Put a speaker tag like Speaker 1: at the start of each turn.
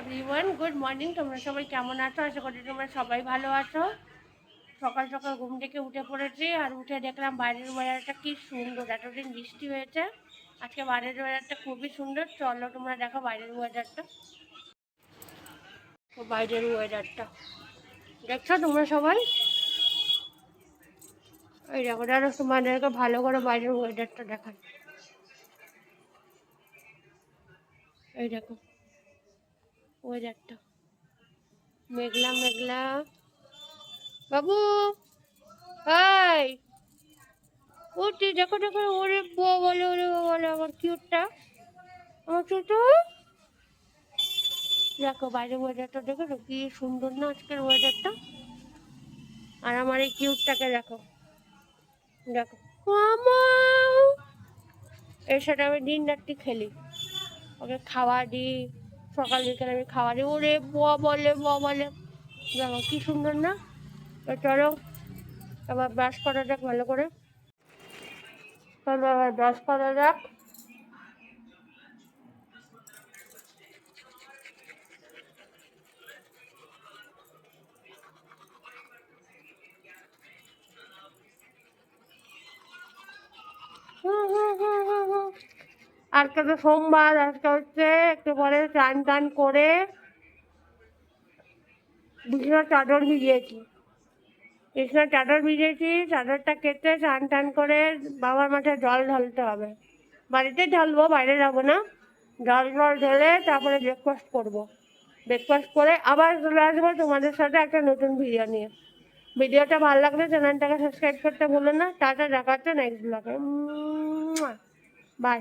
Speaker 1: Everyone good morning তোমরা সবাই কেমন আছো? আশা করি তোমরা সবাই ভালো আছো। সকাল সকাল ঘুম থেকে উঠে পড়েছি আর উঠে দেখলাম বাইরের ওয়েদারটা কি সুন্দর। এতদিন বৃষ্টি হয়েছে। আজকে বাইরের ওয়েদারটা খুবই সুন্দর। চলো তোমরা দেখো বাইরের ওয়েদারটা বাইরের ওয়েদারটা দেখছ তোমরা সবাই? এই দেখো দাদা তোমাদেরকে ভালো করে বাইরের ওয়েদারটা দেখাই। এই দেখো। ওয়েদারটা। মেঘলা মেঘলা। বাবু! হাই দেখো দেখো, ওরে বলে ওরে বলে, আমার কিউটটা আমার ছোট দেখো, বাইরে ওয়েদারটা দেখো তো কি সুন্দর না আজকের ওয়েদারটা আর আমার এই কিউটটাকে দেখো। দেখো এর সাথে আমি দিন রাত্রি খেলি। ওকে খাওয়া দিই সকাল বিকেলে আমি খাওয়া দিই। ওরে ব বলে ব বলে। দেখো কি সুন্দর না? তো চলো আবার ব্রাশ করা যাক ভালো করে। চলো আবার ব্রাশ করা যাক। আজকে তো সোমবার, আজকে হচ্ছে একটু পরে চান টান করে বিছানার চাদর ভিজিয়েছি। বিছানার চাদর ভিজিয়েছি, চাদরটা কেটে চান টান করে বাবার মাথায় জল ঢালতে হবে। বাড়িতে ঢালবো, বাইরে যাব না। জল জল ঢেলে তারপরে ব্রেকফাস্ট করব। ব্রেকফাস্ট করে আবার চলে আসব তোমাদের সাথে একটা নতুন ভিডিও নিয়ে। ভিডিওটা ভালো লাগলে চ্যানেলটাকে সাবস্ক্রাইব করতে ভুলো না। টাটা দেখাচ্ছে নেক্সট ব্লগে বাই